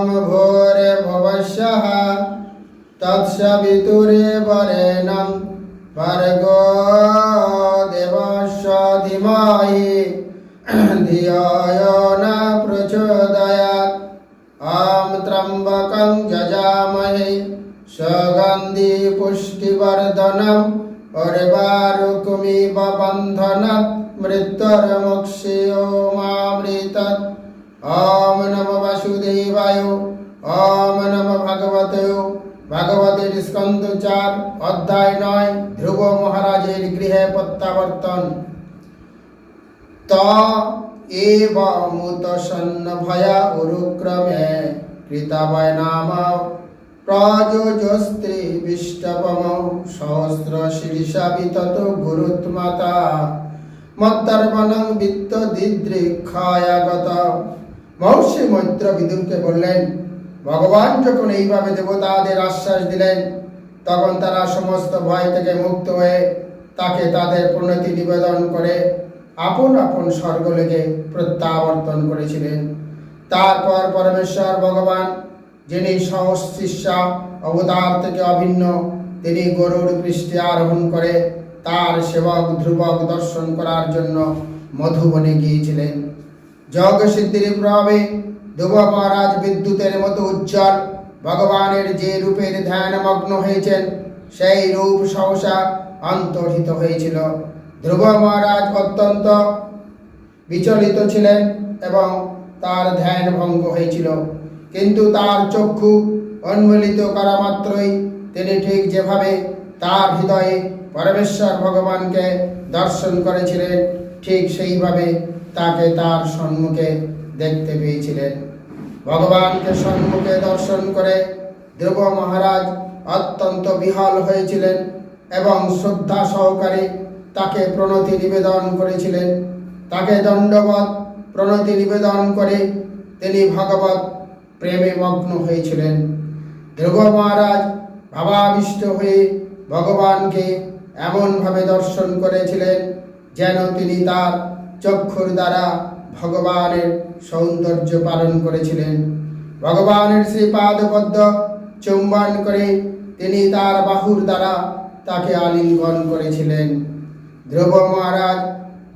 ॐ भूर्भुवस्सः तत्सवितुरे वरेण्यं भर्गो देवस्य धीमहि धियो यो न प्रचोदयात् ॐ त्र्यम्बकं यजामहे सुगन्धि पुष्टिवर्धनम् उर्वारुकमिव बन्धनात् मृत्युर्मुक्षयो वासुदेवाय ॐ नमো ভগবতে ভাগবতের স্কন্দ চার অধ্যায় নয় ধ্রুব মহারাজের গৃহে প্রত্যাবর্তন ত এব মুত সন্ন ভয়া উরুক্রমে কৃতাবয় নাম প্রযোজ স্ত্রী বিষ্টপম সহস্র শীর্ষা বিতত গুরুত্মাতা মত্তর্বণং বিত্ত দিদৃক্ষায়াগত মহর্ষি মৈত্র বিদুরকে বললেন, ভগবান যখন এইভাবে দেবতাদের আশ্বাস দিলেন, তখন তারা সমস্ত ভয় থেকে মুক্ত হয়ে তাকে তাদের প্রণতি নিবেদন করে আপন আপন স্বর্গলেগে প্রত্যাবর্তন করেছিলেন। তারপর পরমেশ্বর ভগবান, যিনি সহশিষ্যা অবতার থেকে অভিন্ন, তিনি গরুর পৃষ্ঠে আরোহণ করে তার সেবক ধ্রুবক দর্শন করার জন্য মধুবনে গিয়েছিলেন। যোগ সিদ্ধির প্রভাবে মহারাজ বিদ্যুতের মতো উজ্জ্বল ভগবানের যে রূপের ধ্যান মগ্ন হয়েছেন সেই রূপ সহসা অন্তর্হিত হয়েছিল ধ্রুব মহারাজ অত্যন্ত বিচলিত ছিলেন এবং তার ধ্যান ভঙ্গ হয়েছিল কিন্তু তার চক্ষু উন্মিলিত করা মাত্রই তিনি ঠিক যেভাবে তার হৃদয়ে পরমেশ্বর ভগবানকে দর্শন করেছিলেন ঠিক সেইভাবে তাকে তার সম্মুখে দেখতে পেয়েছিলেন। ভগবানকে সম্মুখে দর্শন করে ধ্রুব মহারাজ অত্যন্ত বিহল হয়েছিলেন এবং শ্রদ্ধা সহকারে তাকে প্রণতি নিবেদন করেছিলেন। তাকে দণ্ডবত প্রণতি নিবেদন করে তিনি ভগবত প্রেমে মগ্ন হয়েছিলেন। ধ্রুব মহারাজ ভাবাবিষ্ট হয়ে ভগবানকে এমনভাবে দর্শন করেছিলেন যেন তিনি তার চক্ষুর দ্বারা ভগবানের সৌন্দর্য পালন করেছিলেন। ভগবানের শ্রী পাদপদ্ম চুম্বন করে তিনি তার বাহুর দ্বারা তাকে আলিঙ্গন করেছিলেন। ধ্রুব মহারাজ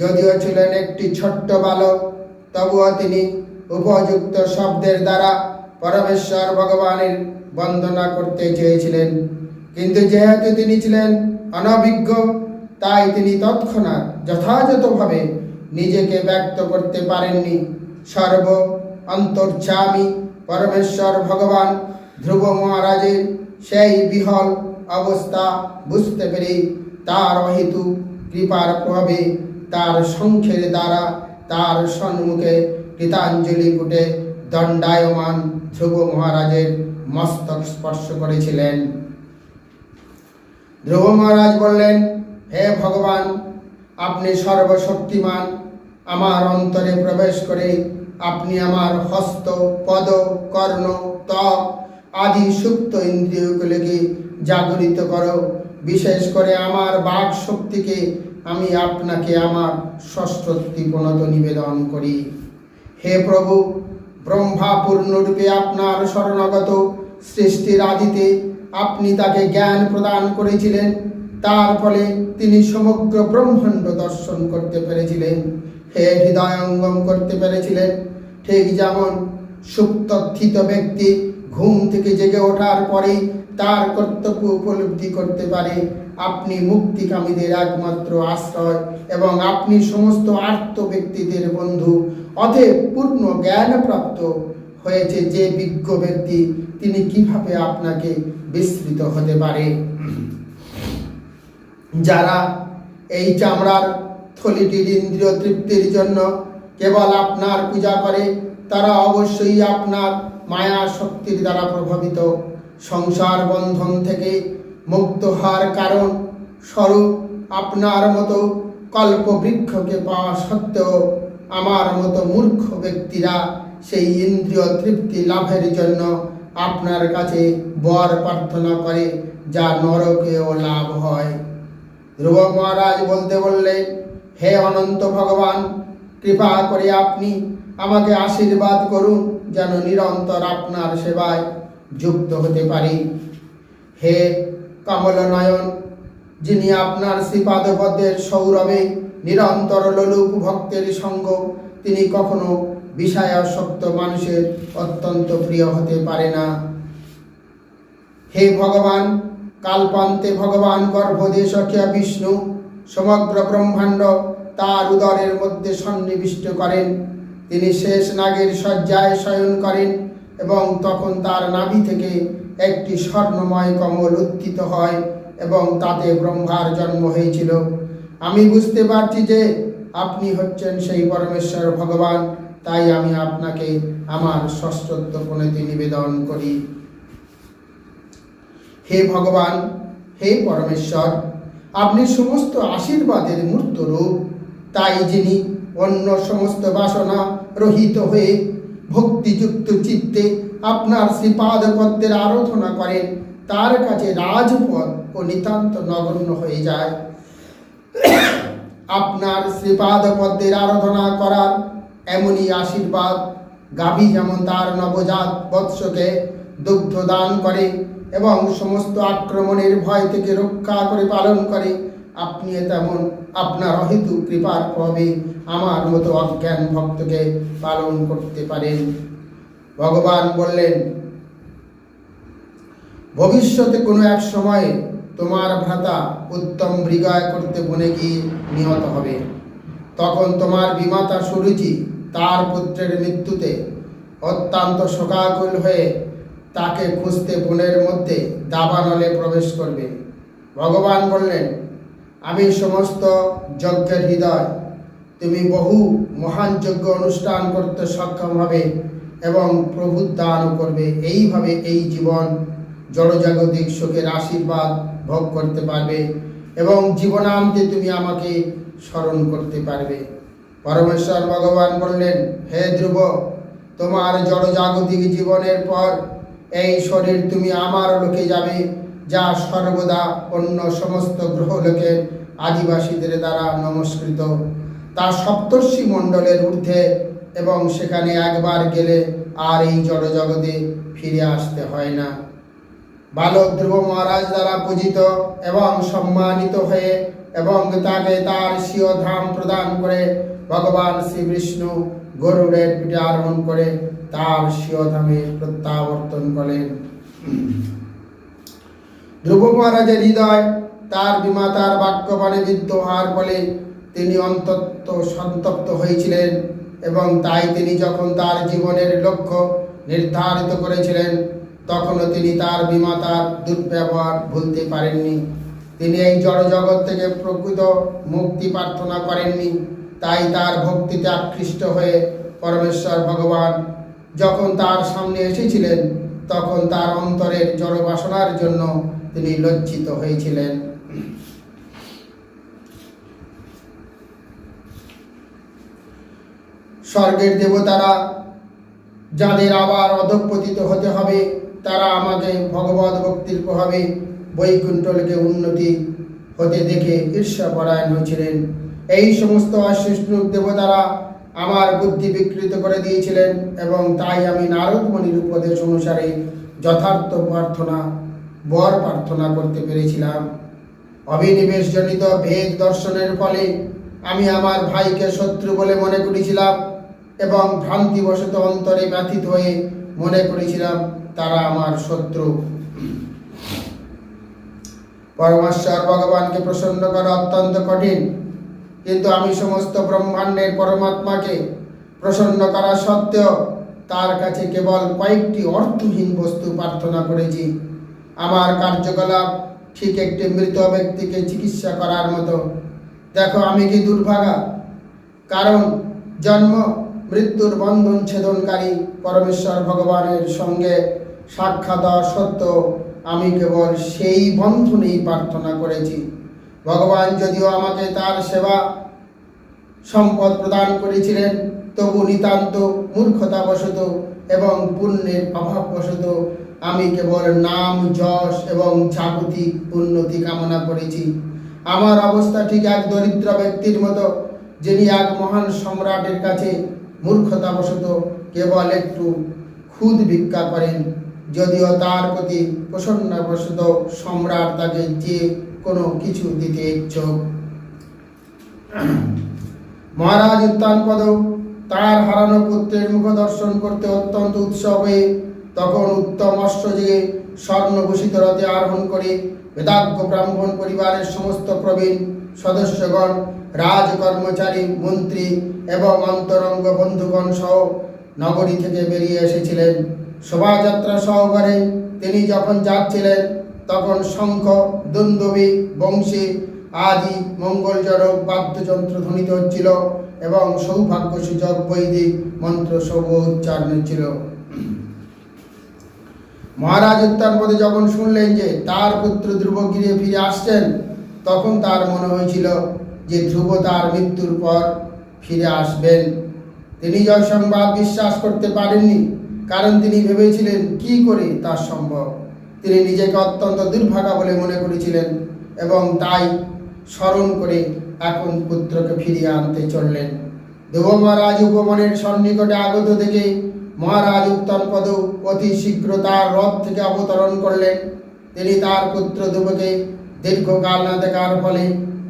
যদিও ছিলেন একটি ছোট্ট বালক, তবুও তিনি উপযুক্ত শব্দের দ্বারা পরমেশ্বর ভগবানের বন্দনা করতে চেয়েছিলেন। কিন্তু যেহেতু তিনি ছিলেন অনভিজ্ঞ তাই তিনি তৎক্ষণাৎ যথাযথভাবে নিজেকে ব্যক্ত করতে পারেননি। সর্ব অন্তর্যামী পরমেশ্বর ভগবান ধ্রুব মহারাজের সেই বিহল অবস্থা বুঝতে পেরে তার অহেতু কৃপার প্রভাবে তার সংখ্যের দ্বারা তার সম্মুখে কৃতাঞ্জলি ফুটে দণ্ডায়মান ধ্রুব মহারাজের মস্তক স্পর্শ করেছিলেন। ধ্রুব মহারাজ বললেন হে ভগবান, আপনি সর্বশক্তিমান। আমার অন্তরে প্রবেশ করে আপনি আমার হস্ত, পদ, কর্ণ ত্বক আদি সুপ্ত ইন্দ্রিয়গুলিকে জাগরিত করো। বিশেষ করে আমার বাক শক্তিকে আমি আপনাকে আমার ষষ্ঠত্তি প্রণত নিবেদন করি। হে প্রভু ব্রহ্মা পূর্ণরূপে আপনার শরণাগত সৃষ্টির আদিতে আপনি তাকে জ্ঞান প্রদান করেছিলেন। তার ফলে তিনি সমগ্র ব্রহ্মাণ্ড দর্শন করতে পেরেছিলেন। হে হৃদয়ঙ্গম করতে পেরেছিলেন। ঠিক যেমন সুপ্তথিত ব্যক্তি ঘুম থেকে জেগে ওঠার পরেই তার কর্তব্য উপলব্ধি করতে পারে। আপনি মুক্তিকামীদের একমাত্র আশ্রয় এবং আপনি সমস্ত আর্ত ব্যক্তিদের বন্ধু। অতএব পূর্ণ জ্ঞানপ্রাপ্ত হয়েছে যে বিজ্ঞ ব্যক্তি, তিনি কীভাবে আপনাকে বিস্তৃত হতে পারে? যারা এই চামড়ার থলিটির ইন্দ্রিয় তৃপ্তির জন্য কেবল আপনার পূজা করে, তারা অবশ্যই আপনার মায়া শক্তির দ্বারা প্রভাবিত। সংসার বন্ধন থেকে মুক্ত হওয়ার কারণ স্বরূপ আপনার মতো কল্পবৃক্ষকে পাওয়া সত্ত্বেও আমার মতো মূর্খ ব্যক্তিরা সেই ইন্দ্রিয় তৃপ্তি লাভের জন্য আপনার কাছে বর প্রার্থনা করে, যা নরকেও লাভ হয়। ধ্রুব মহারাজ বলতে বললেন, হে অনন্ত ভগবান, কৃপা করে আপনি আমাকে আশীর্বাদ করুন যেন নিরন্তর আপনার সেবায় যুক্ত হতে পারি। হে কমল নয়ন যিনি আপনার শ্রীপাদপদ্মের সৌরভে নিরন্তর লোলুপ ভক্তের সঙ্গ, তিনি কখনো বিষয়াসক্ত মানুষের অত্যন্ত প্রিয় হতে পারে না। হে ভগবান কালপান্তে ভগবান গর্ভদেশকিয়া বিষ্ণু সমগ্র ব্রহ্মাণ্ড তার উদরের মধ্যে সন্নিবিষ্ট করেন। তিনি শেষ নাগের শয্যায় শয়ন করেন এবং তখন তার নাভি থেকে একটি স্বর্ণময় কমল উত্থিত হয় এবং তাতে ব্রহ্মার জন্ম হয়েছিল। আমি বুঝতে পারছি যে আপনি হচ্ছেন সেই পরমেশ্বর ভগবান, তাই আমি আপনাকে আমার ষষ্ঠত্ব প্রণতি নিবেদন করি। হে ভগবান, হে পরমেশ্বর, আপনি সমস্ত আশীর্বাদের মূর্ত রূপ তাই যিনি অন্য সমস্ত বাসনা রহিত হয়ে ভক্তিযুক্ত চিত্তে আপনার শ্রীপাদ পদ্মের আরাধনা করেন, তার কাছে রাজপদ ও নিতান্ত নগণ্য হয়ে যায়। আপনার শ্রীপাদ পদ্মের আরাধনা করার এমনই আশীর্বাদ গাভী যেমন তার নবজাত বৎসকে দুগ্ধ দান করে এবং সমস্ত আক্রমণের ভয় থেকে রক্ষা করে পালন করে, আপনি তেমন আপনার অহেতু কৃপার প্রভাবে আমার মতো অজ্ঞান ভক্তকে পালন করতে পারেন। ভগবান বললেন, ভবিষ্যতে কোনো এক সময়ে তোমার ভ্রাতা উত্তম মৃগয় করতে বনে গিয়ে নিহত হবে। তখন তোমার বিমাতা সুরুচি তার পুত্রের মৃত্যুতে অত্যন্ত শোকাকুল হয়ে তাকে খুঁজতে বনের মধ্যে দাবানলে প্রবেশ করবে। ভগবান বললেন, আমি সমস্ত যজ্ঞের হৃদয়, তুমি বহু মহান যজ্ঞ অনুষ্ঠান করতে সক্ষম হবে এবং প্রভু দানও করবে। এইভাবে এই জীবন জড়জাগতিক সুখের আশীর্বাদ ভোগ করতে পারবে এবং জীবনান্তে তুমি আমাকে স্মরণ করতে পারবে। পরমেশ্বর ভগবান বললেন, হে ধ্রুব, তোমার জড়জাগতিক জীবনের পর এই শরীর তুমি আমার লোকে যাবে, যা সর্বদা অন্য সমস্ত গ্রহ গ্রহলোকের আদিবাসীদের দ্বারা নমস্কৃত। তা সপ্তর্ষি মণ্ডলের ঊর্ধ্বে এবং সেখানে একবার গেলে আর এই জড়জগতে ফিরে আসতে হয় না। বালক ধ্রুব মহারাজ দ্বারা পূজিত এবং সম্মানিত হয়ে এবং তাকে তার স্বীয় ধাম প্রদান করে ভগবান শ্রী বিষ্ণু গরুড়ের পিঠে আরোহণ করে তার স্বীয় প্রত্যাবর্তন করেন। ধ্রুব মহারাজের হৃদয়, তার বিমাতার বাক্যবাণে বিদ্ধ হওয়ার ফলে তিনি অন্তত সন্তপ্ত হয়েছিলেন এবং তাই তিনি যখন তার জীবনের লক্ষ্য নির্ধারিত করেছিলেন, তখনও তিনি তার বিমাতার দুর্ব্যবহার ভুলতে পারেননি। তিনি এই জড়জগৎ থেকে প্রকৃত মুক্তি প্রার্থনা করেননি। তাই তার ভক্তিতে আকৃষ্ট হয়ে পরমেশ্বর ভগবান যখন তার সামনে এসেছিলেন, তখন তার অন্তরের জড় বাসনার জন্য তিনি লজ্জিত হয়েছিলেন। স্বর্গের দেবতারা, যাদের আবার অধপতিত হতে হবে, তারা আমাকে ভগবত ভক্তির প্রভাবে বৈকুণ্ঠলকে উন্নতি হতে দেখে ঈর্ষাপরায়ণ হয়েছিলেন। এই সমস্ত অশিষ্ণু দেবতারা আমার বুদ্ধি বিকৃত করে দিয়েছিলেন এবং তাই আমি নারদমণির উপদেশ অনুসারে যথার্থ প্রার্থনা, বর প্রার্থনা করতে পেরেছিলাম। অভিনিবেশজনিত ভেদ দর্শনের ফলে আমি আমার ভাইকে শত্রু বলে মনে করেছিলাম এবং ভ্রান্তিবশত অন্তরে ব্যথিত হয়ে মনে করেছিলাম তারা আমার শত্রু। পরমেশ্বর ভগবানকে প্রসন্ন করা অত্যন্ত কঠিন। কিন্তু আমি সমস্ত ব্রহ্মাণ্ডের পরমাত্মাকে প্রসন্ন করা সত্ত্বেও তার কাছে কেবল কয়েকটি অর্থহীন বস্তু প্রার্থনা করেছি। আমার কার্যকলাপ ঠিক একটি মৃত ব্যক্তিকে চিকিৎসা করার মতো। দেখো, আমি কি দুর্ভাগা? কারণ জন্ম, মৃত্যুর বন্ধন ছেদনকারী পরমেশ্বর ভগবানের সঙ্গে সাক্ষাৎ সত্ত্বেও আমি কেবল সেই বন্ধনেই প্রার্থনা করেছি। ভগবান যদিও আমাকে তার সেবা সম্পদ প্রদান করেছিলেন, তবু নিতান্ত মূর্খতাবশত এবং পুণ্যের অভাববশত আমি কেবল নাম, যশ এবং জাগতিক উন্নতি কামনা করেছি। আমার অবস্থা ঠিক এক দরিদ্র ব্যক্তির মতো, যিনি এক মহান সম্রাটের কাছে মূর্খতাবশত কেবল একটু খুদ ভিক্ষা করেন, যদিও তার প্রতি প্রসন্নবশত সম্রাট তাকে যে কোনো কিছু দিতে ইচ্ছুক। মহারাজ উত্তানপদ তার হারানো পুত্রের মুখ দর্শন করতে অত্যন্ত উৎসব তখন উত্তম অশ্বযোগে স্বর্ণভূষিত রথে আরোহণ করে বেদাজ্ঞ ব্রাহ্মণ পরিবারের সমস্ত প্রবীণ সদস্যগণ রাজ কর্মচারী মন্ত্রী এবং অন্তরঙ্গ বন্ধুগণ সহ নগরী থেকে বেরিয়ে এসেছিলেন। শোভাযাত্রা সহকারে তিনি যখন যাচ্ছিলেন, তখন শঙ্খ, দুন্দবী, বংশী আদি মঙ্গলজনক বাদ্যযন্ত্র ধ্বনিত হচ্ছিল এবং সৌভাগ্য সূচক বৈদিক মন্ত্র সব উচ্চারণ ছিল মহারাজ উত্তরপদে যখন শুনলেন যে তার পুত্র ধ্রুব গিরে ফিরে আসছেন, তখন তার মনে হয়েছিল যে ধ্রুব তার মৃত্যুর পর ফিরে আসবেন। তিনি জয় সংবাদ বিশ্বাস করতে পারেননি, কারণ তিনি ভেবেছিলেন, কি করে তা সম্ভব? তিনি নিজেকে অত্যন্ত দুর্ভাগা বলে মনে করেছিলেন এবং তাই স্মরণ করে এখন পুত্রকে ফিরিয়ে আনতে চললেন। ধ্রুব মহারাজ উপবনের সন্নিকটে আগত থেকে মহারাজ উত্তরপদ অতি শীঘ্র তার রথ থেকে অবতরণ করলেন। তিনি তার পুত্র ধ্রুবকে দীর্ঘকাল না দেখার ফলে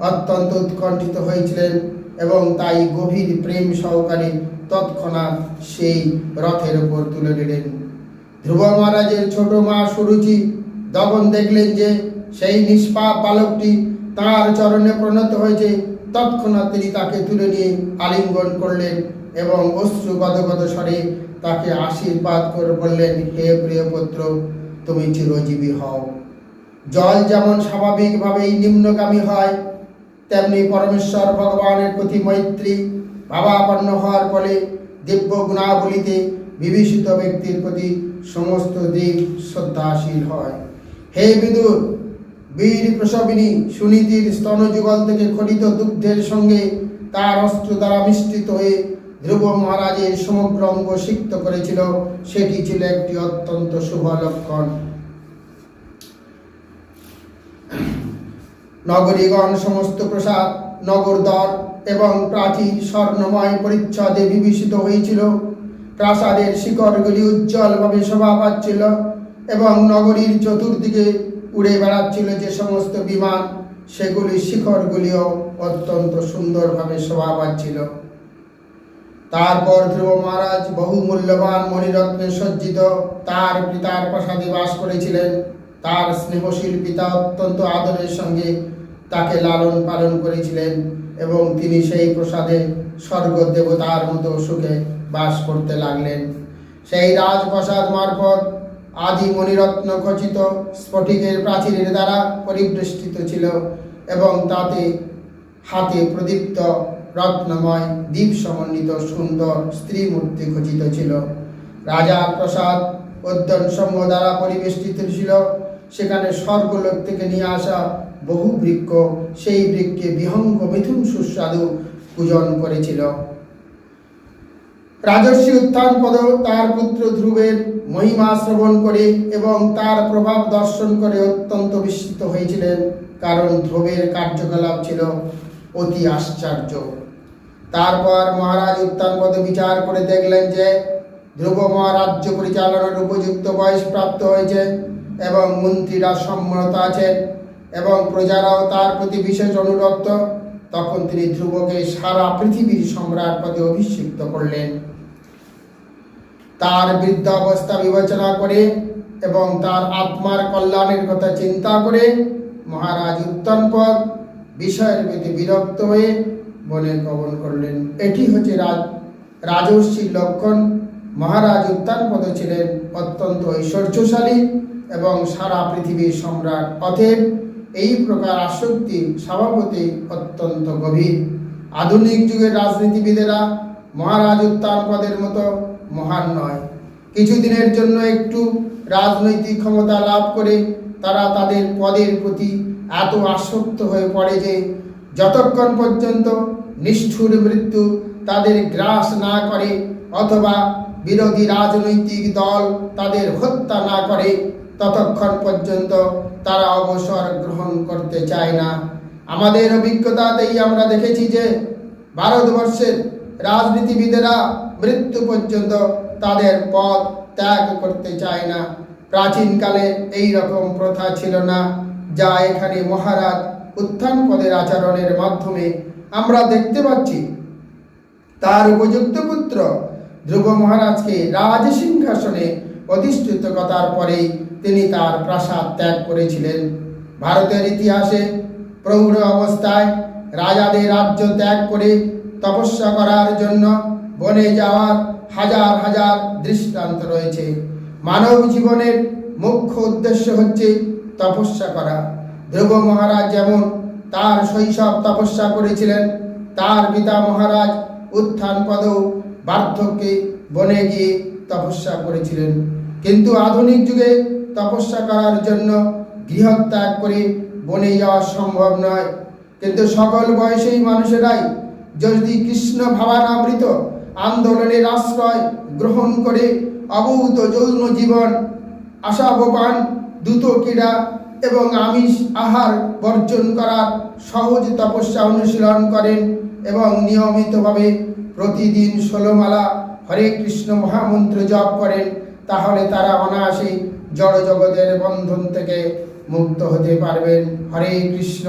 অত্যন্ত উৎকণ্ঠিত হয়েছিলেন এবং তাই গভীর প্রেম সহকারে তৎক্ষণাৎ সেই রথের উপর তুলে নিলেন। ধ্রুব মহারাজের ছোট মা সুরুচি তখন দেখলেন যে সেই নিষ্পাপ বালকটি তার চরণে প্রণত হয়েছে তৎক্ষণাৎ তিনি তাকে তুলে নিয়ে আলিঙ্গন করলেন এবং অশ্রু গদগদ স্বরে তাকে আশীর্বাদ করে বললেন, হে প্রিয় পুত্র, তুমি চিরজীবী হও। জল যেমন স্বাভাবিকভাবেই নিম্নগামী হয়, তেমনি পরমেশ্বর ভগবানের প্রতি মৈত্রী, ভাবাপন্ন হওয়ার ফলে দিব্য গুণাবলিতে বিভীষিত ব্যক্তির প্রতি সমস্ত দিক শ্রদ্ধাশীল হয়। হে বিদুর বীর প্রসবিনী সুনীতির স্তনযুগল থেকে খরিত দুগ্ধের সঙ্গে তার অস্ত্র দ্বারা মিশ্রিত হয়ে ধ্রুব মহারাজের সমগ্র অঙ্গ সিক্ত করেছিল। সেটি ছিল একটি অত্যন্ত শুভ লক্ষণ। নগরীগণ সমস্ত প্রসাদ নগরদ্বার এবং প্রাচীর স্বর্ণময় পরিচ্ছদে বিভূষিত হয়েছিল। প্রাসাদের শিকড়গুলি উজ্জ্বলভাবে শোভা পাচ্ছিল এবং নগরীর চতুর্দিকে উড়ে বেড়াচ্ছিল যে সমস্ত বিমান, সেগুলি শিখরগুলিও অত্যন্ত সুন্দরভাবে শোভা পাচ্ছিল। তারপর ধ্রুব মহারাজ বহু মূল্যবান মণিরত্নে সজ্জিত তার পিতার প্রাসাদে বাস করেছিলেন। তার স্নেহশীল পিতা অত্যন্ত আদরের সঙ্গে তাকে লালন পালন করেছিলেন এবং তিনি সেই প্রসাদে স্বর্গ দেবতার মতো সুখে বাস করতে লাগলেন। সেই রাজপ্রাসাদ মারফত আদি মণিরত্ন খচিত স্ফটিকের প্রাচীরের দ্বারা পরিবেষ্টিত ছিল এবং তাতে হাতে প্রদীপ্ত রত্নময় দ্বীপ সমন্বিত সুন্দর স্ত্রী মূর্তি খচিত ছিল। রাজা প্রসাদ উদ্যান সমূহ দ্বারা পরিবেষ্টিত ছিল। সেখানে স্বর্গলোক থেকে নিয়ে আসা বহু বৃক্ষ, সেই বৃক্ষে বিহঙ্গ মিথুন সুস্বাদু পূজন করেছিল। রাজর্ষি উত্থান পদ তার পুত্র ধ্রুবের মহিমা শ্রবণ করে এবং তার প্রভাব দর্শন করে অত্যন্ত বিস্মিত হয়েছিলেন, কারণ ধ্রুবের কার্যকলাপ ছিল অতি আশ্চর্য। তারপর মহারাজ উত্থান পদ বিচার করে দেখলেন যে, ধ্রুব মহারাজ্য পরিচালনার উপযুক্ত বয়স প্রাপ্ত হয়েছে এবং মন্ত্রীরা সম্মত আছেন এবং প্রজারাও তার প্রতি বিশেষ অনুরক্ত। তখন তিনি ধ্রুবকে সারা পৃথিবীর সম্রাট পদে অভিষিক্ত করলেন। তার বৃদ্ধাবস্থা বিবেচনা করে এবং তার আত্মার কল্যাণের কথা চিন্তা করে মহারাজ উত্তনপদ বিষয়ের প্রতি বিরক্ত হয়ে বনে গমন করলেন। এটি হচ্ছে রাজ, রাজর্ষির লক্ষণ। মহারাজ উত্তানপদ ছিলেন অত্যন্ত ঐশ্বর্যশালী এবং সারা পৃথিবীর সম্রাট অতএব এই প্রকার আসক্তি স্বভাবতই অত্যন্ত গভীর। আধুনিক যুগের রাজনীতিবিদেরা মহারাজ উত্তানপদের মতো মহান নয়। কিছুদিনের জন্য একটু রাজনৈতিক ক্ষমতা লাভ করে তারা তাদের পদের প্রতি এত আসক্ত হয়ে পড়ে যে যতক্ষণ পর্যন্ত নিষ্ঠুর মৃত্যু তাদের গ্রাস না করে অথবা বিরোধী রাজনৈতিক দল তাদের হত্যা না করে, ততক্ষণ পর্যন্ত তারা অবসর গ্রহণ করতে চায় না। আমাদের অভিজ্ঞতাতেই আমরা দেখেছি যে ভারতবর্ষের রাজনীতিবিদেরা মৃত্যু পর্যন্ত তাদের পদ ত্যাগ করতে চায় না। প্রাচীনকালে এই রকম প্রথা ছিল না, যা এখানে মহারাজ উত্থান পদের আচরণের মাধ্যমে আমরা দেখতে পাচ্ছি। তার উপযুক্ত পুত্র ধ্রুব মহারাজকে রাজ সিংহাসনে অধিষ্ঠিত করার পরেই তিনি তার প্রাসাদ ত্যাগ করেছিলেন। ভারতের ইতিহাসে প্রৌঢ় অবস্থায় রাজাদের রাজ্য ত্যাগ করে তপস্যা করার জন্য বনে যাওয়ার হাজার হাজার দৃষ্টান্ত রয়েছে। মানব জীবনের মুখ্য উদ্দেশ্য হচ্ছে তপস্যা করা। ধ্রুব মহারাজ যেমন তার শৈশব তপস্যা করেছিলেন, তার পিতা মহারাজ উত্থান পদ বার্ধক্যে বনে গিয়ে তপস্যা করেছিলেন। কিন্তু আধুনিক যুগে তপস্যা করার জন্য গৃহত্যাগ করে বনে যাওয়া সম্ভব নয়। কিন্তু সকল বয়সেই মানুষেরাই যদি কৃষ্ণ ভাবানামৃত আন্দোলনের আশ্রয় গ্রহণ করে অবৌত যৌন জীবন আশাবপান দ্রুত ক্রীড়া এবং আমিষ আহার বর্জন করার সহজ তপস্যা অনুশীলন করেন এবং নিয়মিতভাবে প্রতিদিন ষোলোমালা হরে কৃষ্ণ মহামন্ত্র জপ করেন, তাহলে তারা অনায়াসেই জড় জগতের বন্ধন থেকে মুক্ত হতে পারবেন। হরে কৃষ্ণ,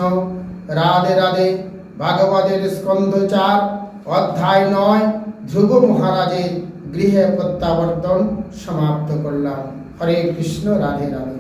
রাধে রাধে। ভাগবতের স্কন্ধ চার, অধ্যায় নয়, ধ্রুব মহারাজের গৃহে প্রত্যাবর্তন সমাপ্ত করলাম। হরে কৃষ্ণ, রাধে রাধে।